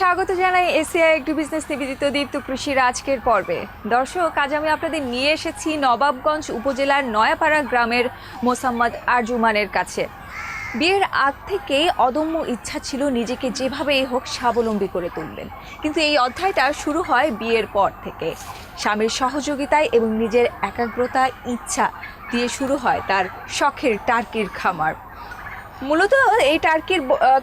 স্বাগত জানাই এসিআই একটু বিজনেস নিবেদিত দীপ্ত কৃষির আজকের পর্বে। দর্শক, আজ আমি আপনাদের নিয়ে এসেছি নবাবগঞ্জ উপজেলার নয়াপাড়া গ্রামের মোসাম্মদ আরজুমানের কাছে। বিয়ের আগ থেকেই অদম্য ইচ্ছা ছিল নিজেকে যেভাবেই হোক স্বাবলম্বী করে তুলবেন। কিন্তু এই অধ্যায়টা শুরু হয় বিয়ের পর থেকে। স্বামীর সহযোগিতায় এবং নিজের একাগ্রতা, ইচ্ছা দিয়ে শুরু হয় তার শখের টার্কির খামার। মূলত এই টার্কির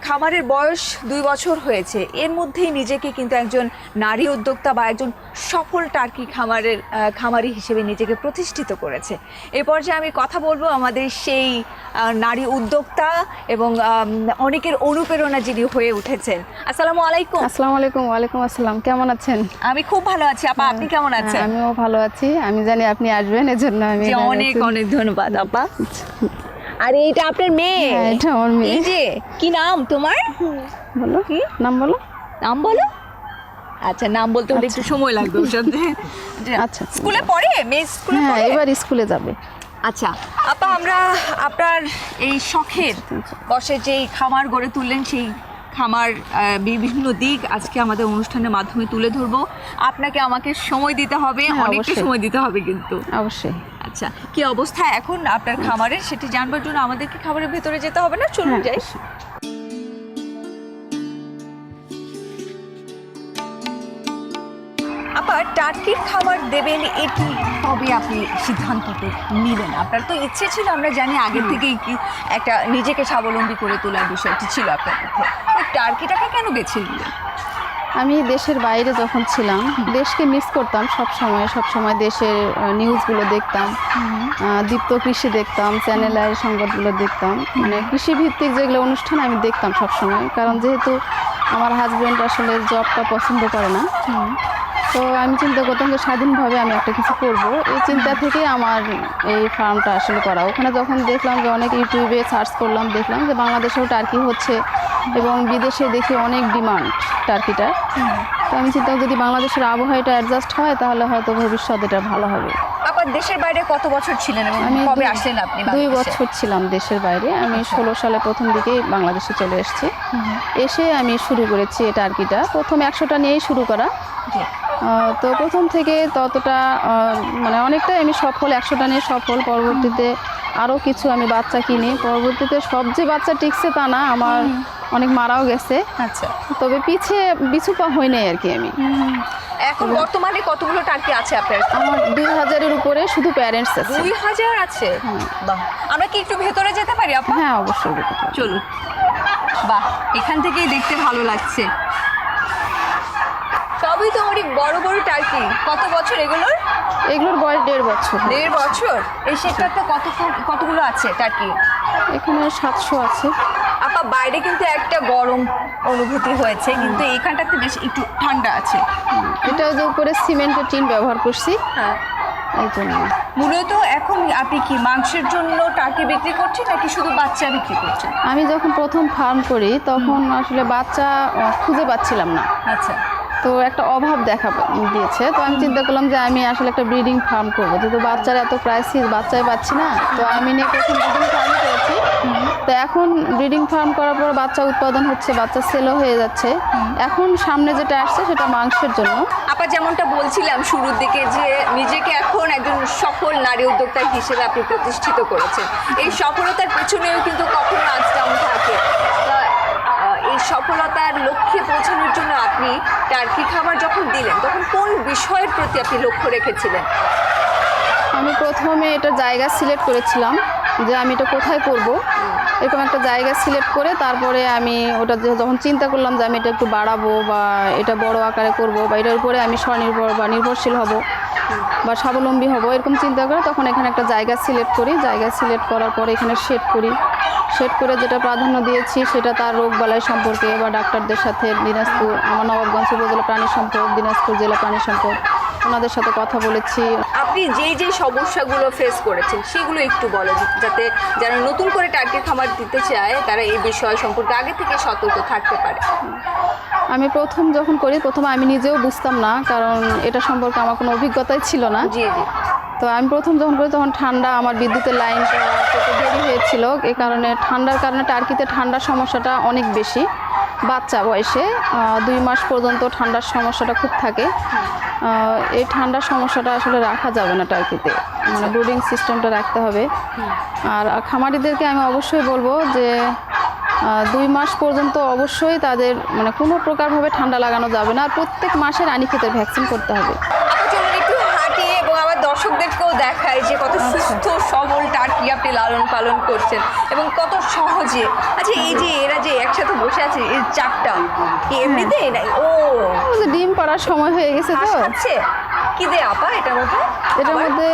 খামারের বয়স দুই বছর হয়েছে। এর মধ্যেই নিজেকে কিন্তু একজন নারী উদ্যোক্তা বা একজন সফল টার্কি খামারের খামারি হিসেবে নিজেকে প্রতিষ্ঠিত করেছে। এ পর্যায়ে আমি কথা বলব আমাদের সেই নারী উদ্যোক্তা এবং অনেকের অনুপ্রেরণা যিনি হয়ে উঠেছেন। আসসালামু আলাইকুম। আসসালামু আলাইকুম ওয়ালাইকুম আসসালাম। কেমন আছেন? আমি খুব ভালো আছি। আপা আপনি কেমন হ্যাঁ, আছেন আমিও ভালো আছি। আমি জানি আপনি আসবেন এজন্য আমি অনেক অনেক ধন্যবাদ আপা। আর এইটা আপনার মেয়ে। হ্যাঁ, এটা আমার মেয়ে। এই যে কি নাম তোমার? বলো কি নাম বলো। নাম বলো। আচ্ছা নাম বলতে হলে একটু সময় লাগবে ওর সাথে। আচ্ছা। স্কুলে পড়ে? মেয়ে স্কুলে হ্যাঁ পড়ে? এবার স্কুলে যাবে। আচ্ছা আপা আমরা আপনার এই শখের বসে যেই খামার গড়ে তুললেন সেই খামার বিভিন্ন দিক আজকে আমাদের অনুষ্ঠানের মাধ্যমে তুলে ধরবো। আপনাকে আমাকে সময় দিতে হবে হ্যাঁ, অনেকটা সময় দিতে হবে কিন্তু। অবশ্যই। আচ্ছা কি অবস্থা এখন আপনার খামারের? সেটি জানবার জন্য আমাদেরকে খামারের ভেতরে যেতে হবে না? চলুন হ্যাঁ, যাই। আবার টার্কির খাবার দেবেন এটি? কবে আপনি সিদ্ধান্ত নিলেন? আপনার তো ইচ্ছে ছিল আমরা জানি আগে থেকেই কি একটা নিজেকে স্বাবলম্বী করে তোলার বিষয়টি ছিল আপনার মধ্যে। টার্কিটাকে কেন বেছে নিলেন? আমি দেশের বাইরে যখন ছিলাম দেশকে মিস করতাম সব সময় সব সময় দেশের নিউজগুলো দেখতাম দীপ্ত কৃষি দেখতাম চ্যানেল আয়ের সংবাদগুলো দেখতাম। মানে কৃষিভিত্তিক যেগুলো অনুষ্ঠান আমি দেখতাম সব সময় কারণ যেহেতু আমার হাজব্যান্ড আসলে জবটা পছন্দ করে না তো আমি চিন্তা করতাম যে স্বাধীনভাবে আমি একটা কিছু করব। এই চিন্তা থেকেই আমার এই ফার্মটা আসলে করা। ওখানে যখন দেখলাম যে অনেক ইউটিউবে সার্চ করলাম দেখলাম যে বাংলাদেশেও টার্কি হচ্ছে এবং বিদেশে দেখি অনেক ডিমান্ড টার্কিটার তো আমি চিন্তা যদি বাংলাদেশের আবহাওয়াটা অ্যাডজাস্ট হয় তাহলে হয়তো ভবিষ্যৎ এটা ভালো হবে। আবার দেশের বাইরে কত বছর ছিলেন এবং আমি কবে আসলেন আপনি দুই বছর ছিলাম দেশের বাইরে। আমি ষোলো সালে প্রথম দিকেই বাংলাদেশে চলে এসেছি। এসে আমি শুরু করেছি এই টার্কিটা প্রথম একশোটা নিয়েই শুরু করা। তো প্রথম থেকে ততটা মানে অনেকটাই আমি সফল একশোটা নিয়ে সফল। পরবর্তীতে আরও কিছু আমি বাচ্চা কিনি। পরবর্তীতে সব যে বাচ্চা টিকছে তা না আমার অনেক মারাও গেছে। আচ্ছা। তবে পিছে পিছু পা হই নাই আর কি আমি। এখন বর্তমানে কতগুলো টার্কি আছে আপনার? আমার দুই হাজারের উপরে শুধু প্যারেন্টস আছে। দুই হাজার আছে? বাহ। আমরা কি একটু ভেতরে যেতে পারি আপা? হ্যাঁ অবশ্যই চলুন। বাহ এখান থেকেই দেখতে ভালো লাগছে। সবই তো অনেক বড় বড় টার্কি। কত বছর এগুলোর? এগুলোর বয়স দেড় বছর। দেড় বছর? এই সেক্টরটা কত কতগুলো আছে টার্কি? এখানে সাতশো আছে। আপা বাইরে কিন্তু একটা গরম অনুভূতি হয়েছে কিন্তু এখানটাতে বেশ একটু ঠান্ডা আছে। এটা যে উপরে সিমেন্টের টিন ব্যবহার করছি হ্যাঁ। মূলত এখন আপনি কি মাংসের জন্য টার্কি বিক্রি করছেন নাকি শুধু বাচ্চা বিক্রি করছেন? আমি যখন প্রথম ফার্ম করি তখন আসলে বাচ্চা খুঁজে পাচ্ছিলাম না। আচ্ছা। তো একটা অভাব দেখা দিয়েছে। তো আমি চিন্তা করলাম যে আমি আসলে একটা ব্রিডিং ফার্ম করব। যেহেতু বাচ্চার এত ক্রাইসিস বাচ্চাই পাচ্ছি না। তো আমি নিয়ে প্রথম ব্রিডিং ফার্ম করেছি। তো এখন ব্রিডিং ফার্ম করার পর বাচ্চা উৎপাদন হচ্ছে, বাচ্চা সেলও হয়ে যাচ্ছে। এখন সামনে যেটা আসছে সেটা মাংসের জন্য। আপা যেমনটা বলছিলাম শুরুর দিকে যে নিজেকে এখন একজন সফল নারী উদ্যোক্তা হিসেবে আপনি প্রতিষ্ঠিত করেছেন। এই সফলতার পেছনেও কিন্তু কখনো আজ থাকে। সফলতার লক্ষ্যে পৌঁছানোর জন্য আপনি টার্কি খাবার যখন দিলেন, তখন কোন বিষয়ের প্রতি আপনি লক্ষ্য রেখেছিলেন? আমি প্রথমে এটা জায়গা সিলেক্ট করেছিলাম যে আমি এটা কোথায় করব। এরকম একটা জায়গা সিলেক্ট করে তারপরে আমি ওটা যখন চিন্তা করলাম যে আমি এটা একটু বাড়াবো বা এটা বড় আকারে করব বা এটার উপরে আমি স্বনির্ভর বা নির্ভরশীল হব বা স্বাবলম্বী হব, এরকম চিন্তা করে তখন এখানে একটা জায়গা সিলেক্ট করি। জায়গা সিলেক্ট করার পরে এখানে শেড করি। শেড করে যেটা প্রাধান্য দিয়েছি সেটা তার রোগ বালাই সম্পর্কে বা ডাক্তারদের সাথে দিনাজপুর, আমার নবাবগঞ্জ উপজেলা প্রাণী সম্পদ, দিনাজপুর জেলা প্রাণী সম্পদ। ওনাদের সাথে কথা বলেছি। আপনি যেই যেই সমস্যাগুলো ফেস করেছেন সেগুলো একটু বলেন যাতে যারা নতুন করে টার্কির খাবার দিতে চায় তারা এই বিষয় সম্পর্কে আগে থেকে সতর্ক থাকতে পারে। আমি প্রথম যখন করি প্রথমে আমি নিজেও বুঝতাম না কারণ এটা সম্পর্কে আমার কোনো অভিজ্ঞতাই ছিল না। জি জি। তো আমি প্রথম যখন করি তখন ঠান্ডা আমার বিদ্যুতের লাইন দেরি হয়েছিল। এই কারণে ঠান্ডার কারণে টার্কিতে ঠান্ডার সমস্যাটা অনেক বেশি। বাচ্চা বয়সে দুই মাস পর্যন্ত ঠান্ডার সমস্যাটা খুব থাকে। এই ঠান্ডার সমস্যাটা আসলে রাখা যাবে না টার্কিতে মানে ব্রুডিং সিস্টেমটা রাখতে হবে। আর খামারিদেরকে আমি অবশ্যই বলব যে দুই মাস পর্যন্ত অবশ্যই তাদের মানে কোনো প্রকারভাবে ঠান্ডা লাগানো যাবে না। আর প্রত্যেক মাসে রানীক্ষেতের ভ্যাকসিন করতে হবে আপনি চলুন একটু হাঁটি এবং আমার দর্শকদেরকেও দেখায় যে কত সুস্থ সবল টার্কি আপনি লালন পালন করছেন এবং কত সহজে। আচ্ছা এই যে এরা যে একসাথে বসে আছে এই চারটা এমনিতে? নাই ও। ডিম পাড়ার সময় হয়ে গেছে তো। খাচ্ছে? কি দে আপা এটার মধ্যে? এটার মধ্যে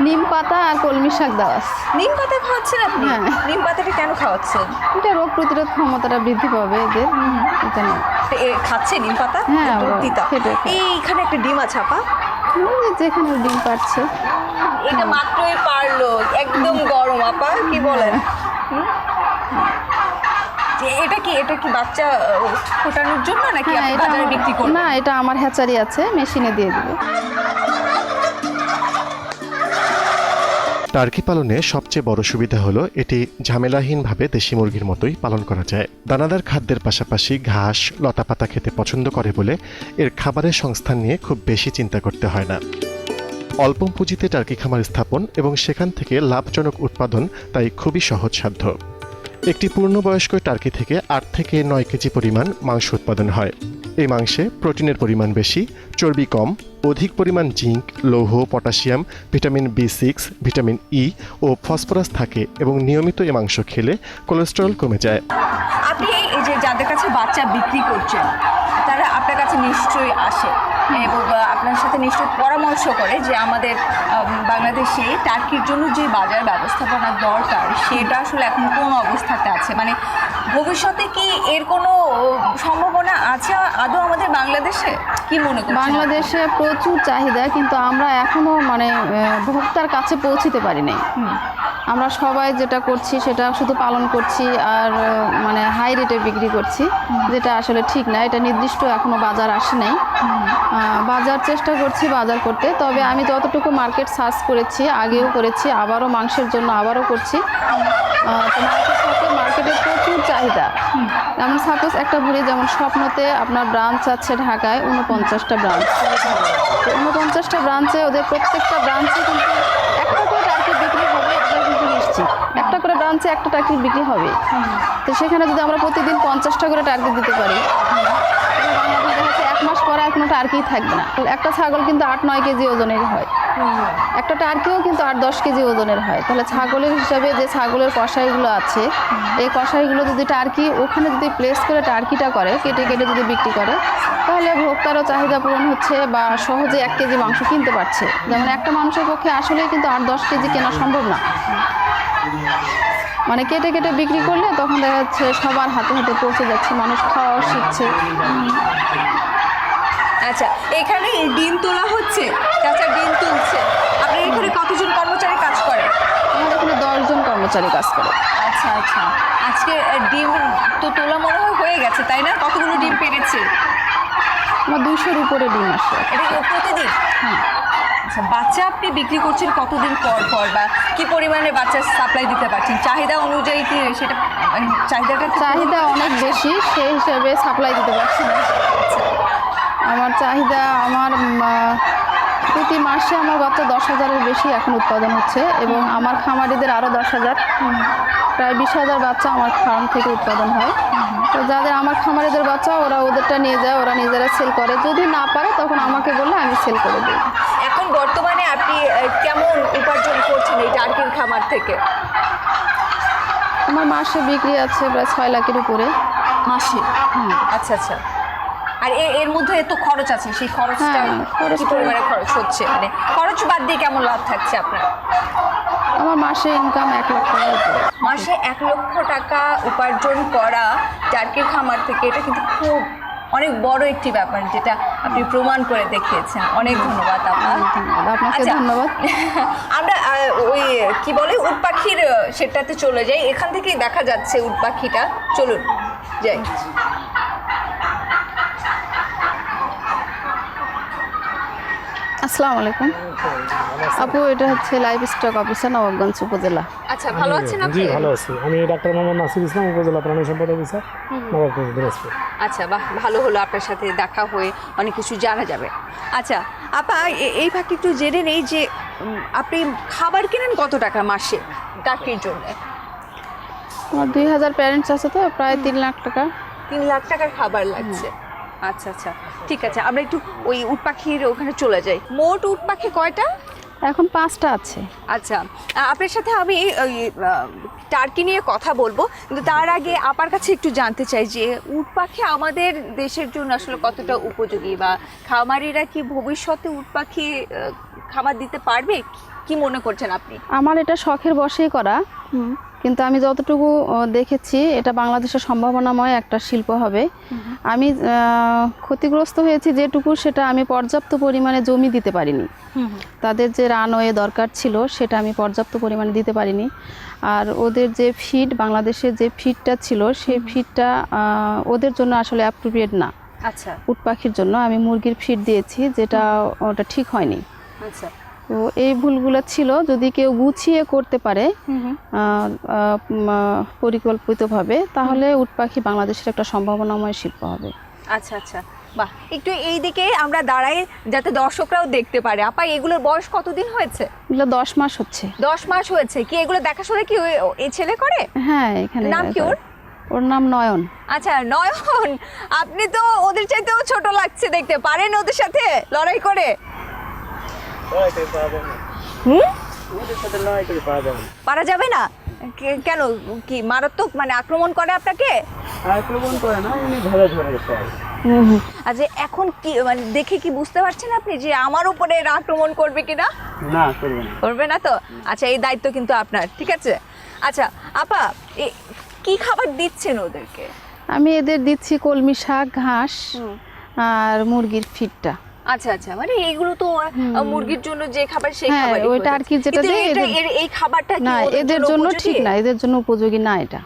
নিম পাতা আর কলমি শাক দেওয়া আছে। নিম পাতা খাওয়াচ্ছেন আপনি? হ্যাঁ। নিম পাতাটা কেন খাওয়াচ্ছেন? এটা রোগ প্রতিরোধ ক্ষমতাটা বৃদ্ধি পাবে এদের। এটা এ খাচ্ছে নিম পাতা? হ্যাঁ। এইখানে একটা ডিম আছে আপা। যেখানে ডিম পাচ্ছে এটা মাত্রই পারল একদম গরম আপা কি বলেন? হুম? যে এটা কি এটা কি বাচ্চা ফোটানোর জন্য নাকি হ্যাঁ বাজারে বিক্রি করবেন? না এটা আমার হ্যাচারি আছে মেশিনে দিয়ে দিবে। টার্কি পালনে সবচেয়ে বড় সুবিধা হলো এটি ঝামেলাহীনভাবে দেশি মুরগির মতোই পালন করা যায়। দানাদার খাদ্যের পাশাপাশি ঘাস, লতাপাতা খেতে পছন্দ করে বলে এর খাবারের সংস্থান নিয়ে খুব বেশি চিন্তা করতে হয় না। অল্প পুঁজিতে টার্কি খামার স্থাপন এবং সেখান থেকে লাভজনক উৎপাদন তাই খুবই সহজসাধ্য। একটি পূর্ণবয়স্ক টার্কি থেকে আট থেকে নয় কেজি পরিমাণ মাংস উৎপাদন হয়। এই মাংসে প্রোটিনের পরিমাণ বেশি, চর্বি কম, অধিক পরিমাণ জিঙ্ক, লৌহ, potassium, vitamin B six, vitamin E ও ফসফরাস থাকে এবং নিয়মিত এ মাংস খেলে কোলেস্টেরল কমে যায়। আপনি এই যে যাদের কাছে বাচ্চা বিক্রি করছেন, তারা আপনার কাছে নিশ্চয়ই আসে। এবং আপনার সাথে নিশ্চয়ই পরামর্শ করে যে আমাদের বাংলাদেশে টার্কির জন্য যে বাজার ব্যবস্থাপনা দরকার সেটা আসলে এখন কোন অবস্থাতে আছে? মানে ভবিষ্যতে কি এর কোনো সম্ভাবনা আছে আদৌ আমাদের বাংলাদেশে? কি মনে করছেন? বাংলাদেশে প্রচুর চাহিদা কিন্তু আমরা এখনও মানে ভোক্তার কাছে পৌঁছিতে পারি নাই আমরা সবাই যেটা করছি সেটা শুধু পালন করছি আর মানে হাই রেটে বিক্রি করছি যেটা আসলে ঠিক না। এটা নির্দিষ্ট এখনও বাজার আসে নাই। বাজার চেষ্টা করছি বাজার করতে তবে আমি যতটুকু মার্কেট সার্চ করেছি আগেও করেছি আবারও মাংসের জন্য আবারও করছি। আহ, তো মাংসের মার্কেটে প্রচুর চাহিদা। যেমন সাপোজ একটা ভুড়ি যেমন স্বপ্নতে আপনার ব্রাঞ্চ আছে ঢাকায় উনপঞ্চাশটা ব্রাঞ্চ উনপঞ্চাশটা ব্রাঞ্চে ওদের প্রত্যেকটা ব্রাঞ্চে কিন্তু একটা করে বিক্রি হবে একটা করে ব্রাঞ্চে একটা টার্কি বিক্রি হবে। তো সেখানে যদি আমরা প্রতিদিন পঞ্চাশটা করে টার্গেট দিতে পারি তাহলে বাংলাদেশ দেখা যাচ্ছে এক মাস পরে আর কোনো টার্কি থাকবে না। একটা ছাগল কিন্তু আট, নয় কেজি ওজনের হয়। একটা টার্কিও কিন্তু আট, দশ কেজি ওজনের হয়। তাহলে ছাগলের হিসাবে যে ছাগলের কষাইগুলো আছে, এই কষাইগুলো যদি টার্কি, ওখানে যদি প্লেস করে টার্কিটা করে, কেটে কেটে যদি বিক্রি করে, তাহলে ভোক্তারও চাহিদা পূরণ হচ্ছে বা সহজে এক কেজি মাংস কিনতে পারছে। যেমন একটা মানুষের পক্ষে আসলে কিন্তু আট, দশ কেজি কেনা সম্ভব না। মানে কেটে কেটে বিক্রি করলে তখন দেখা যাচ্ছে সবার হাতে হাতে পৌঁছে যাচ্ছে, মানুষ খাওয়াও শিখছে। আচ্ছা এখানে ডিম তোলা হচ্ছে চাচা ডিম তুলছে। আপনার এখানে কতজন কর্মচারী কাজ করে? আমাদের এখানে দশজন কর্মচারী কাজ করে। আচ্ছা আচ্ছা। আজকে ডিম তো তোলা মনে হয় হয়ে গেছে তাই না? কতগুলো ডিম পেরেছে? আমার দুশোর উপরে ডিম আসে। এটা কি প্রতিদিন? হ্যাঁ। আচ্ছা বাচ্চা আপনি বিক্রি করছেন কতদিন পর পর বা কি পরিমাণে বাচ্চা সাপ্লাই দিতে পারছেন? চাহিদা অনুযায়ী কি সেটা মানে চাহিদাটা চাহিদা অনেক বেশি সেই হিসেবে সাপ্লাই দিতে পারছি না। আমার চাহিদা আমার প্রতি মাসে আমার বাচ্চা দশ হাজারের বেশি এখন উৎপাদন হচ্ছে এবং আমার খামারিদের আরও দশ হাজার। প্রায় বিশ হাজার বাচ্চা আমার ফার্ম থেকে উৎপাদন হয়। তো যাদের আমার খামারিদের বাচ্চা ওরা ওদেরটা নিয়ে যায় ওরা নিজেরা সেল করে। যদি না পারে তখন আমাকে বললে আমি সেল করে দিই এখন বর্তমানে আপনি কেমন উপার্জন করছেন এই টার্কির খামার থেকে? আমার মাসে বিক্রি আছে প্রায় ছয় লাখের উপরে। মাসে? আচ্ছা আচ্ছা। আর এর মধ্যে এত খরচ আছে সেই খরচটা হ্যাঁ, কি পরিমাণে খরচ হচ্ছে? মানে খরচ বাদ দিয়ে কেমন লাভ থাকছে আপনার? আমার মাসে ইনকাম এক লক্ষ উপরে। মাসে এক লক্ষ টাকা উপার্জন করা টার্কির খামার থেকে এটা কিন্তু খুব অনেক বড় একটি ব্যাপার যেটা আপনি প্রমাণ করে দেখিয়েছেন। অনেক ধন্যবাদ আপনার ধন্যবাদ। আপনাকে আচ্ছা। ধন্যবাদ। আমরা ওই কি বলে উট পাখির সেটাতে চলে যাই। এখান থেকেই দেখা যাচ্ছে উট পাখিটা। চলুন যাই। আসসালামু আলাইকুম। আপু এটা হচ্ছে লাইভ স্টক অফিসার নবাবগঞ্জ উপজেলা। আচ্ছা ভালো আছেন জি আপনি ভালো আছি। আমি ডাক্তার মোহাম্মদ নাসির ইসলাম উপজেলা প্রাণী সম্পদ অফিসার নবাবগঞ্জ দিনাজপুর। আচ্ছা বাহ ভালো হলো আপনার সাথে দেখা হয়ে অনেক কিছু জানা যাবে। আচ্ছা আপা এ- এই ফাঁকে একটু জেনে নেই যে আপনি খাবার কিনেন কত টাকা মাসে টাকির জন্য? আমার দুই হাজার প্যারেন্টস আছে তো প্রায় তিন লাখ টাকা। তিন লাখ টাকার খাবার লাগছে। আচ্ছা আচ্ছা। ঠিক আছে আমরা একটু ওই উট পাখির ওখানে চলে যাই। মোট উট পাখি কয়টা? এখন পাঁচটা আছে। আচ্ছা আপনার সাথে আমি ওই টার্কি নিয়ে কথা বলব কিন্তু তার আগে আপার কাছে একটু জানতে চাই যে উট পাখি আমাদের দেশের জন্য আসলে কতটা উপযোগী বা খামারিরা কি ভবিষ্যতে উট পাখি খামার দিতে পারবে? কি মনে করছেন আপনি? আমার এটা শখের বশেই করা। কিন্তু আমি যতটুকু দেখেছি এটা বাংলাদেশের সম্ভাবনাময় একটা শিল্প হবে। আমি ক্ষতিগ্রস্ত হয়েছি যেটুকু সেটা আমি পর্যাপ্ত পরিমাণে জমি দিতে পারিনি। তাদের যে রানওয়ে দরকার ছিল সেটা আমি পর্যাপ্ত পরিমাণে দিতে পারিনি। আর ওদের যে ফিড বাংলাদেশের যে ফিডটা ছিল সেই ফিডটা ওদের জন্য আসলে অ্যাপ্রোপ্রিয়েট না। আচ্ছা। উট পাখির জন্য আমি মুরগির ফিড দিয়েছি যেটা ওটা ঠিক হয়নি। আচ্ছা। তো এই ভুলগুলো ছিল যদি কেউ গুছিয়ে করতে পারে পরিকল্পিতভাবে তাহলে উট পাখি বাংলাদেশের একটা সম্ভাবনাময় শিল্প হবে। আচ্ছা আচ্ছা। বাহ একটু এই দিকে আমরা দাঁড়াই যাতে দর্শকরাও দেখতে পারে। আপা এগুলোর বয়স কতদিন হয়েছে? এগুলো দশ মাস হচ্ছে। দশ মাস হয়েছে। কি এগুলো দেখাশোনা কি এই ছেলে করে? হ্যাঁ এখানে নাম কি ওর? ওর নাম নয়ন। আচ্ছা নয়ন আপনি তো ওদের চাইতেও ছোট লাগছে দেখতে। পারেন ওদের সাথে লড়াই করে? হুম? পারা যাবে না? কে- কেন? কি মারাত্মক মানে আক্রমণ করে আপনাকে? আক্রমণ করে না উনি ধরে ধরে আচ্ছা এখন কি মানে দেখে কি বুঝতে পারছেন আপনি যে আমার উপরে এরা আক্রমণ করবে কিনা? না করবে না। করবে না তো? আচ্ছা এই দায়িত্ব কিন্তু আপনার ঠিক আছে? আচ্ছা আপা এ কি খাবার দিচ্ছেন ওদেরকে? আমি এদের দিচ্ছি কলমি শাক ঘাস আর মুরগির ফিডটা আচ্ছা আচ্ছা মানে এইগুলো তো মুরগির জন্য যে খাবার সেই হ্যাঁ, খাবার ওইটা আর কি যেটা দেয় এই খাবারটা না এদের জন্য ঠিক না এদের জন্য উপযোগী না এটা।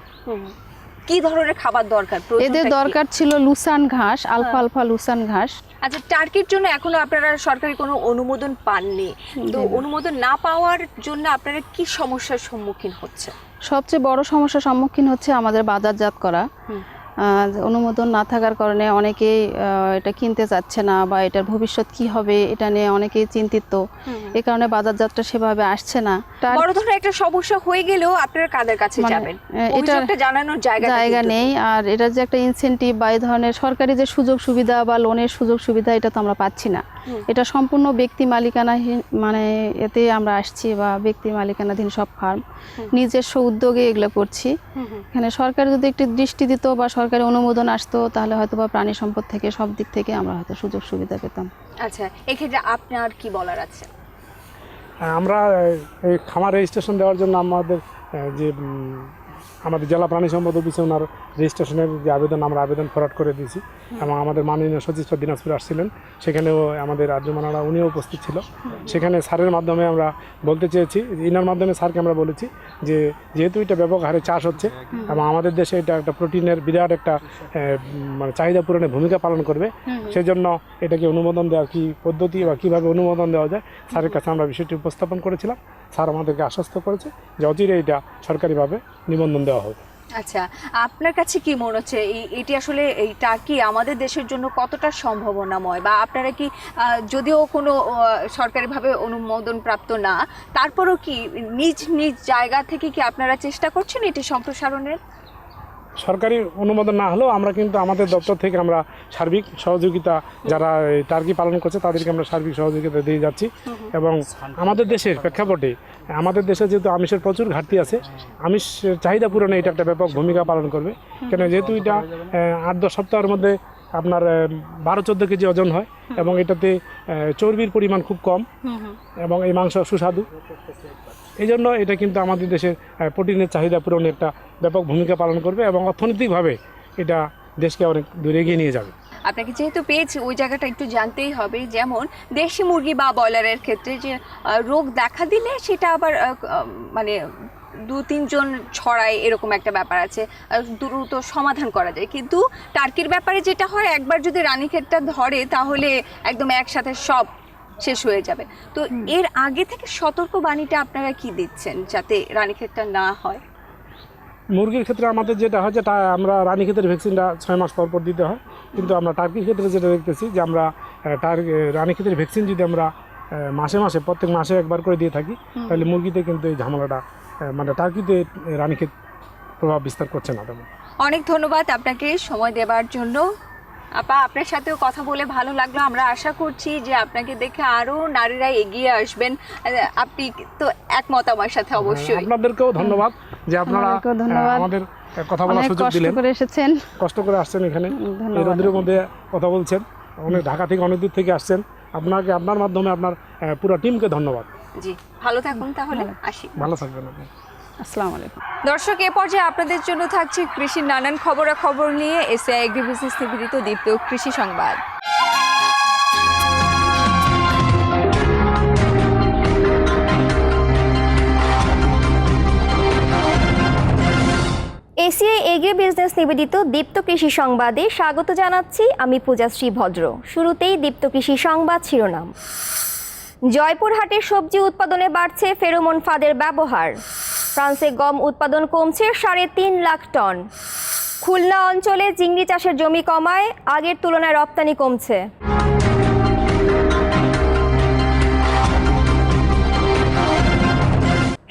কি ধরনের খাবার দরকার? এদের দরকার ছিল লুসান ঘাস আলফা আলফা লুসান ঘাস। আচ্ছা টার্কির জন্য এখনও আপনারা সরকারি কোনো অনুমোদন পাননি। তো অনুমোদন না পাওয়ার জন্য আপনারা কি সমস্যার সম্মুখীন হচ্ছে সবচেয়ে বড় সমস্যার সম্মুখীন হচ্ছে আমাদের বাজারজাত করা। অনুমোদন না থাকার কারণে অনেকেই এটা কিনতে চাচ্ছে না বা এটার ভবিষ্যৎ কি হবে এটা নিয়ে অনেকেই চিন্তিত। এ কারণে বাজারজাতটা সেভাবে আসছে না। বড় ধরনের একটা সমস্যা হয়ে গেলেও আপনারা কাদের কাছে মানে, যাবেন? এটা একটা জানানোর জায়গা জায়গা নেই। আর এটা যে একটা ইনসেন্টিভ বা এই ধরনের সরকারি যে সুযোগ সুবিধা বা লোনের সুযোগ সুবিধা এটা তো আমরা পাচ্ছি না। এটা সম্পূর্ণ ব্যক্তি মালিকানাহীন মানে এতে আমরা আসছি বা ব্যক্তি মালিকানাধীন সব ফার্ম। নিজস্ব উদ্যোগে এগুলো করছি। এখানে সরকার যদি একটু দৃষ্টি দিত বা সরকারের অনুমোদন আসতো তাহলে হয়তো বা প্রাণী সম্পদ থেকে সব দিক থেকে আমরা হয়তো সুযোগ সুবিধা পেতাম। আচ্ছা এক্ষেত্রে আপনার কি বলার আছে? হ্যাঁ, আমরা এই খামার রেজিস্ট্রেশন দেওয়ার জন্য আমাদের যে আমাদের জেলা প্রাণী সম্পদ অফিসে ওনার রেজিস্ট্রেশনের যে আবেদন আমরা আবেদন ফরওয়ার্ড করে দিয়েছি। এবং আমাদের মাননীয় সচিব দিনাজপুর আসছিলেন। সেখানেও আমাদের আর্যমানারা উনিও উপস্থিত ছিল। সেখানে স্যারের মাধ্যমে আমরা বলতে চেয়েছি ইনার মাধ্যমে স্যারকে আমরা বলেছি যে যেহেতু এটা ব্যাপক হারে চাষ হচ্ছে এবং আমাদের দেশে এটা একটা প্রোটিনের বিরাট একটা মানে চাহিদা পূরণে ভূমিকা পালন করবে সেজন্য এটাকে অনুমোদন দেওয়ার কি পদ্ধতি বা কীভাবে অনুমোদন দেওয়া যায় স্যারের কাছে আমরা বিষয়টি উপস্থাপন করেছিলাম। স্যার আমাদেরকে আশ্বস্ত করেছে যে অচিরে এটা সরকারিভাবে নিবন্ধন দেওয়া হবে আচ্ছা আপনার কাছে কি মনে হচ্ছে? এটি আসলে এই টার্কি আমাদের দেশের জন্য কতটা সম্ভাবনাময়? বা আপনারা কি যদিও কোনো সরকারিভাবে অনুমোদন প্রাপ্ত না, তারপরও কি নিজ নিজ জায়গা থেকে কি আপনারা চেষ্টা করছেন এটি সম্প্রসারণের? সরকারি অনুমোদন না হলেও আমরা কিন্তু আমাদের দপ্তর থেকে আমরা সার্বিক সহযোগিতা যারা টার্কি পালন করছে তাদেরকে আমরা সার্বিক সহযোগিতা দিয়ে যাচ্ছি। এবং আমাদের দেশের প্রেক্ষাপটে আমাদের দেশে যেহেতু আমিষের প্রচুর ঘাটতি আছে আমিষ চাহিদা পূরণে এটা একটা ব্যাপক ভূমিকা পালন করবে। কেন যেহেতু এটা আট দশ সপ্তাহের মধ্যে আপনার বারো চোদ্দ কেজি ওজন হয় এবং এটাতে চর্বির পরিমাণ খুব কম এবং এই মাংস সুস্বাদু। এই জন্য এটা কিন্তু আমাদের দেশের প্রোটিনের চাহিদা পূরণে একটা ব্যাপক ভূমিকা পালন করবে এবং অর্থনৈতিকভাবে এটা দেশকে অনেক দূরে এগিয়ে নিয়ে যাবে। আপনাকে যেহেতু পেয়েছি, ওই জায়গাটা একটু জানতেই হবে যেমন দেশি মুরগি বা ব্রয়লারের ক্ষেত্রে যে রোগ দেখা দিলে সেটা আবার মানে দু তিনজন ছড়ায় এরকম একটা ব্যাপার আছে দ্রুত সমাধান করা যায়। কিন্তু টার্কির ব্যাপারে যেটা হয়, একবার যদি রানীক্ষেতটা ধরে তাহলে একদম একসাথে সব শেষ হয়ে যাবে। তো এর আগে থেকে সতর্ক বাণীটা আপনারা কি দিচ্ছেন যাতে রানীক্ষেতটা না হয়? মুরগির ক্ষেত্রে আমাদের যেটা হয় যেটা আমরা রানী ক্ষেতের ভ্যাকসিনটা ছয় মাস পর পর দিতে হয়। কিন্তু আমরা টার্কির ক্ষেত্রে যেটা দেখতেছি যে আমরা টার রানী ক্ষেতের ভ্যাকসিন যদি আমরা মাসে মাসে প্রত্যেক মাসে একবার করে দিয়ে থাকি তাহলে মুরগিতে কিন্তু এই ঝামেলাটা মানে টার্কিতে রানীক্ষেত প্রভাব বিস্তার করছে না তেমন। অনেক ধন্যবাদ আপনাকে। সময় দেওয়ার জন্য আপা আপনার সাথেও কথা বলে ভালো লাগল। আমরা আশা করছি যে আপনাকে দেখে আরও নারীরা এগিয়ে আসবেন। আপনি তো একমত আমার সাথে অবশ্যই। আপনাদেরকেও ধন্যবাদ যে আপনারা ধন্যবাদ। আমাদের কথা বলার অনেক সুযোগ কষ্ট দিলেন। করে এসেছেন। কষ্ট করে আসছেন এখানে। এই মধ্যে কথা বলছেন। অনেক ঢাকা থেকে অনেক দূর থেকে আসছেন। আপনাকে আপনার মাধ্যমে আপনার পুরো টিমকে ধন্যবাদ। জি ভালো থাকুন তাহলে। আসি। ভালো থাকবেন আপনি। আসসালামু আলাইকুম। দর্শক এ পর্যায়ে আপনাদের জন্য থাকছে কৃষির নানান খবরাখবর নিয়ে এসিআই এগ্রি বিজনেস নিবেদিত দীপ্ত কৃষি সংবাদ। এসিআই এগ্রি বিজনেস নিবেদিত দীপ্ত কৃষি সংবাদে স্বাগত জানাচ্ছি আমি পূজাশ্রী ভদ্র। শুরুতেই দীপ্ত কৃষি সংবাদ শিরোনাম। জয়পুরহাটে সবজি উৎপাদনে বাড়ছে ফেরোমন ফাঁদের ব্যবহার। ফ্রান্সে গম উৎপাদন কমছে সাড়ে তিন লাখ টন। খুলনা অঞ্চলে চিংড়ি চাষের জমি কমায়, আগের তুলনায় রপ্তানি কমছে।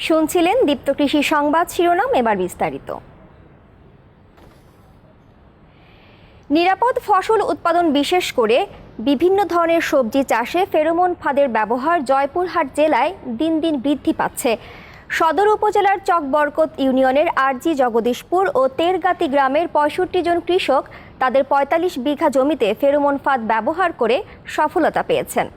শুনছিলেন দীপ্ত কৃষি সংবাদ শিরোনাম, এবার বিস্তারিত। নিরাপদ ফসল উৎপাদন বিশেষ করে বিভিন্ন ধরনের সবজি চাষে ফেরোমন ফাঁদের ব্যবহার জয়পুরহাট জেলায় দিন দিন বৃদ্ধি পাচ্ছে। সদর উপজেলার চকবরকত ইউনিয়নের আরজি জগদীশপুর ও তেরগাতি গ্রামের পঁয়ষট্টি জন কৃষক তাদের পঁয়তাল্লিশ বিঘা জমিতে ফেরোমন ফাঁদ ব্যবহার করে সফলতা পেয়েছেন।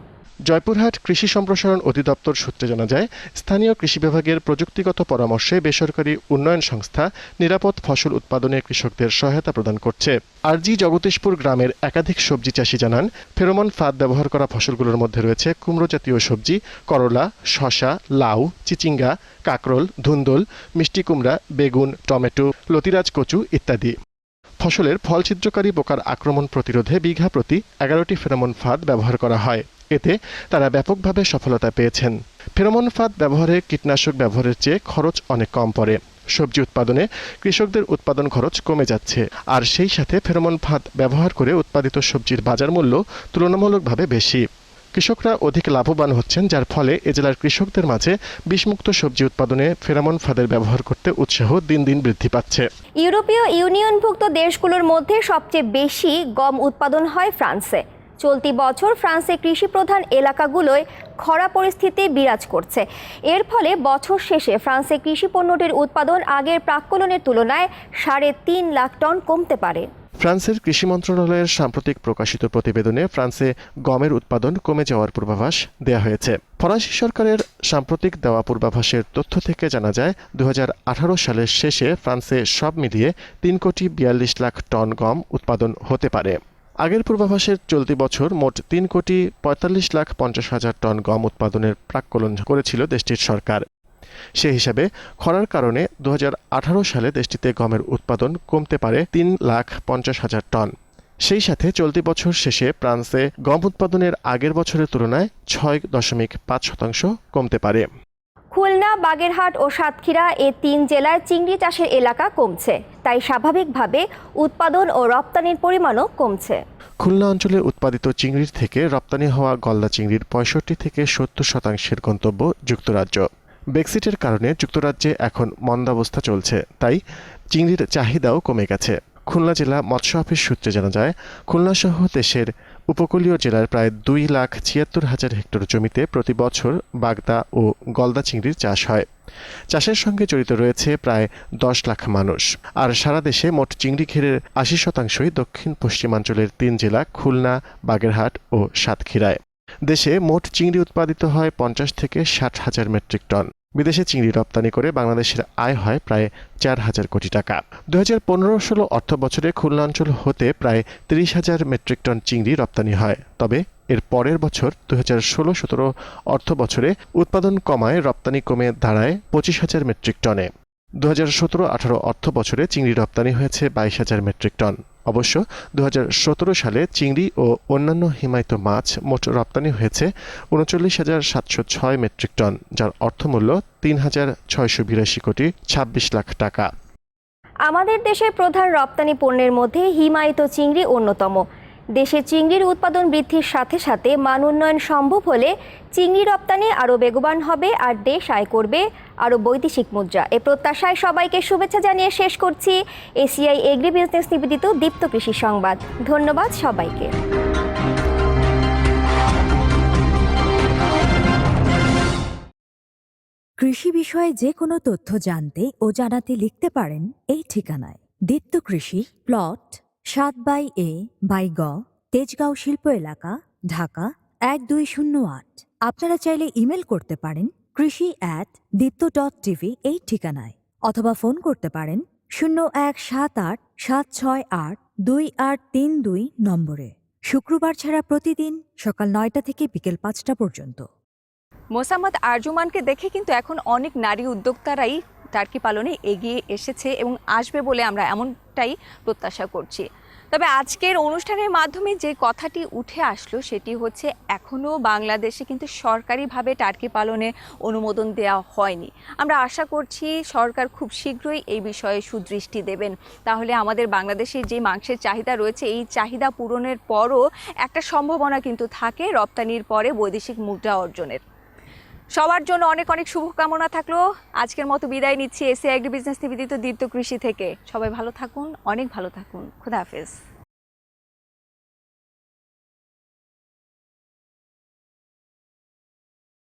জয়পুরহাট কৃষি সম্প্রসারণ অধিদপ্তর সূত্রে জানা যায়, স্থানীয় কৃষি বিভাগের প্রযুক্তিগত পরামর্শে বেসরকারি উন্নয়ন সংস্থা নিরাপদ ফসল উৎপাদনে কৃষকদের সহায়তা প্রদান করছে। আরজি জগদীশপুর গ্রামের একাধিক সবজি চাষি জানান, ফেরোমন ফাঁদ ব্যবহার করা ফসলগুলোর মধ্যে রয়েছে কুমড়ো জাতীয় সবজি, করলা শশা লাউ, চিচিঙ্গা, কাকরোল, ধুন্দল, মিষ্টি কুমড়া, বেগুন, টমেটো, লতিরাজ কচু ইত্যাদি। ফসলের ফল ছিদ্রকারী পোকার আক্রমণ প্রতিরোধে বিঘা প্রতি এগারোটি ফেরোমন ফাঁদ ব্যবহার করা হয়। এতে তারা ব্যাপকভাবে সফলতা পেয়েছেন। ফেরোমন ফাঁদ ব্যবহারে কীটনাশক ব্যবহারের চেয়ে খরচ অনেক কম পড়ে। সবজি উৎপাদনে কৃষকদের উৎপাদন খরচ কমে যাচ্ছে। আর সেই সাথে ফেরোমন ফাঁদ ব্যবহার করে উৎপাদিত সবজির বাজার মূল্য তুলনামূলকভাবে বেশি। কৃষকরা অধিক লাভবান হচ্ছেন, যার ফলে এ জেলার কৃষকদের মাঝে বিষমুক্ত সবজি উৎপাদনে ফেরামন ফাঁদের ব্যবহার করতে উৎসাহ দিন দিন বৃদ্ধি পাচ্ছে। ইউরোপীয় ইউনিয়নভুক্ত দেশগুলোর মধ্যে সবচেয়ে বেশি গম উৎপাদন হয় ফ্রান্সে। চলতি বছর ফ্রান্সে কৃষি প্রধান এলাকাগুলোয় খরা পরিস্থিতি বিরাজ করছে। এর ফলে বছর শেষে ফ্রান্সে কৃষি পণ্যটির উৎপাদন আগের প্রাক্কলনের তুলনায় সাড়ে তিন লাখ টন কমতে পারে। ফ্রান্সের কৃষি মন্ত্রণালয়ের সাম্প্রতিক প্রকাশিত প্রতিবেদনে ফ্রান্সে গমের উৎপাদন কমে যাওয়ার পূর্বাভাস দেয়া হয়েছে। ফরাসি সরকারের সাম্প্রতিক দেওয়া পূর্বাভাসের তথ্য থেকে জানা যায় দু হাজার আঠারো সালের শেষে ফ্রান্সে সব মিলিয়ে তিন কোটি বিয়াল্লিশ লাখ টন গম উৎপাদন হতে পারে। আগের পূর্বাভাসের চলতি বছর মোট তিন কোটি পঁয়তাল্লিশ লাখ পঞ্চাশ হাজার টন গম উৎপাদনের প্রাক্কলন করেছিল দেশটির সরকার। সে হিসাবে খরার কারণে দু হাজার আঠারো সালে দেশটিতে গমের উৎপাদন কমতে পারে তিন লাখ পঞ্চাশ হাজার টন। সেই সাথে চলতি বছর শেষে ফ্রান্সে গম উৎপাদনের আগের বছরের তুলনায় ছয় দশমিক পাঁচ শতাংশ কমতে পারে। খুলনা, বাগেরহাট ও সাতক্ষীরা এ তিন জেলায় চিংড়ি চাষের এলাকা কমছে। তাই স্বাভাবিকভাবে উৎপাদন ও রপ্তানির পরিমাণও কমছে। খুলনা অঞ্চলে উৎপাদিত চিংড়ির থেকে রপ্তানি হওয়া গলদা চিংড়ির পঁয়ষট্টি থেকে সত্তর শতাংশের গন্তব্য যুক্তরাজ্য। ব্রেক্সিটের কারণে যুক্তরাজ্যে এখন মন্দাবস্থা চলছে, তাই চিংড়ির চাহিদাও কমে গেছে। খুলনা জেলা মৎস্য অফিস সূত্রে জানা যায়, খুলনা সহ দেশের উপকূলীয় জেলার প্রায় দুই লাখ ছিয়াত্তর হাজার হেক্টর জমিতে প্রতি বছর বাগদা ও গলদা চিংড়ির চাষ হয়। চাষের সঙ্গে জড়িত রয়েছে প্রায় দশ লাখ মানুষ। আর সারা দেশে মোট চিংড়ি ঘেরের আশি শতাংশই দক্ষিণ পশ্চিমাঞ্চলের তিন জেলা খুলনা, বাগেরহাট ও সাতক্ষীরায়। দেশে মোট চিংড়ি উৎপাদিত হয় পঞ্চাশ থেকে ষাট হাজার মেট্রিক টন। বিদেশে চিংড়ি রপ্তানি করে বাংলাদেশের আয় হয় প্রায় চার হাজার কোটি টাকা। দু হাজার পনেরো ষোলো অর্থ বছরে খুলনা অঞ্চল হতে প্রায় তিরিশ হাজার মেট্রিক টন চিংড়ি রপ্তানি হয়। তবে এর পরের বছর দু হাজার ষোলো সতেরো অর্থ বছরে উৎপাদন কমায় রপ্তানি কমে দাঁড়ায় পঁচিশ হাজার মেট্রিক টনে। দু হাজার সতেরো আঠারো অর্থ বছরে চিংড়ি রপ্তানি হয়েছে বাইশ হাজার মেট্রিক টন। অবশ্য দু হাজার সতেরো সালে চিংড়ি ও অন্যান্য হিমায়িত মাছ মোট রপ্তানি হয়েছে উনচল্লিশ হাজার সাতশো ছয় মেট্রিক টন, যার অর্থমূল্য তিন হাজার ছয়শো বিরাশি কোটি ছাব্বিশ লাখ টাকা। আমাদের দেশের প্রধান রপ্তানি পণ্যের মধ্যে হিমায়িত চিংড়ি অন্যতম। দেশে চিংড়ির উৎপাদন বৃদ্ধির সাথে সাথে মান উন্নয়ন সম্ভব হলে চিংড়ি রপ্তানি আরও বেগবান হবে আর দেশ আয় করবে আরও বৈদেশিক মুদ্রা। এ প্রত্যাশায় সবাইকে শুভেচ্ছা জানিয়ে শেষ করছি এসিআই এগ্রি বিজনেস নিবেদিত দীপ্ত কৃষি সংবাদ। ধন্যবাদ সবাইকে। কৃষি বিষয়ে যে কোনো তথ্য জানতে ও জানাতে লিখতে পারেন এই ঠিকানায়। দীপ্ত কৃষি, প্লট সাত বাই এ বাই গ, তেজগাঁও শিল্প এলাকা, ঢাকা, এক দুই শূন্য আট। আপনারা চাইলে ইমেল করতে পারেন কৃষি অ্যাট দীপ্ত ডট টিভি এই ঠিকানায়। অথবা ফোন করতে পারেন শূন্য এক সাত আট সাত ছয় আট দুই আট তিন দুই নম্বরে। শুক্রবার ছাড়া প্রতিদিন সকাল নয়টা থেকে বিকেল পাঁচটা পর্যন্ত। মোসাম্মদ আরজুমানকে দেখে কিন্তু এখন অনেক নারী উদ্যোক্তারাই টার্কি পালনে এগিয়ে এসেছে এবং আসবে বলে আমরা এমনটাই প্রত্যাশা করছি। তবে আজকের অনুষ্ঠানের মাধ্যমে যে কথাটি উঠে আসলো সেটি হচ্ছে এখনও বাংলাদেশে কিন্তু সরকারিভাবে টার্কি পালনে অনুমোদন দেওয়া হয়নি। আমরা আশা করছি সরকার খুব শীঘ্রই এই বিষয়ে সুদৃষ্টি দেবেন। তাহলে আমাদের বাংলাদেশের যে মাংসের চাহিদা রয়েছে, এই চাহিদা পূরণের পরও একটা সম্ভাবনা কিন্তু থাকে রপ্তানির পরে বৈদেশিক মুদ্রা অর্জনের। সবার জন্য অনেক অনেক শুভকামনা থাকল। আজকের মতো বিদায় নিচ্ছি এসে এগ্রি বিজনেস নিবেদিত দীপ্ত কৃষি থেকে। সবাই ভালো থাকুন, অনেক ভালো থাকুন। খুদা হাফেজ।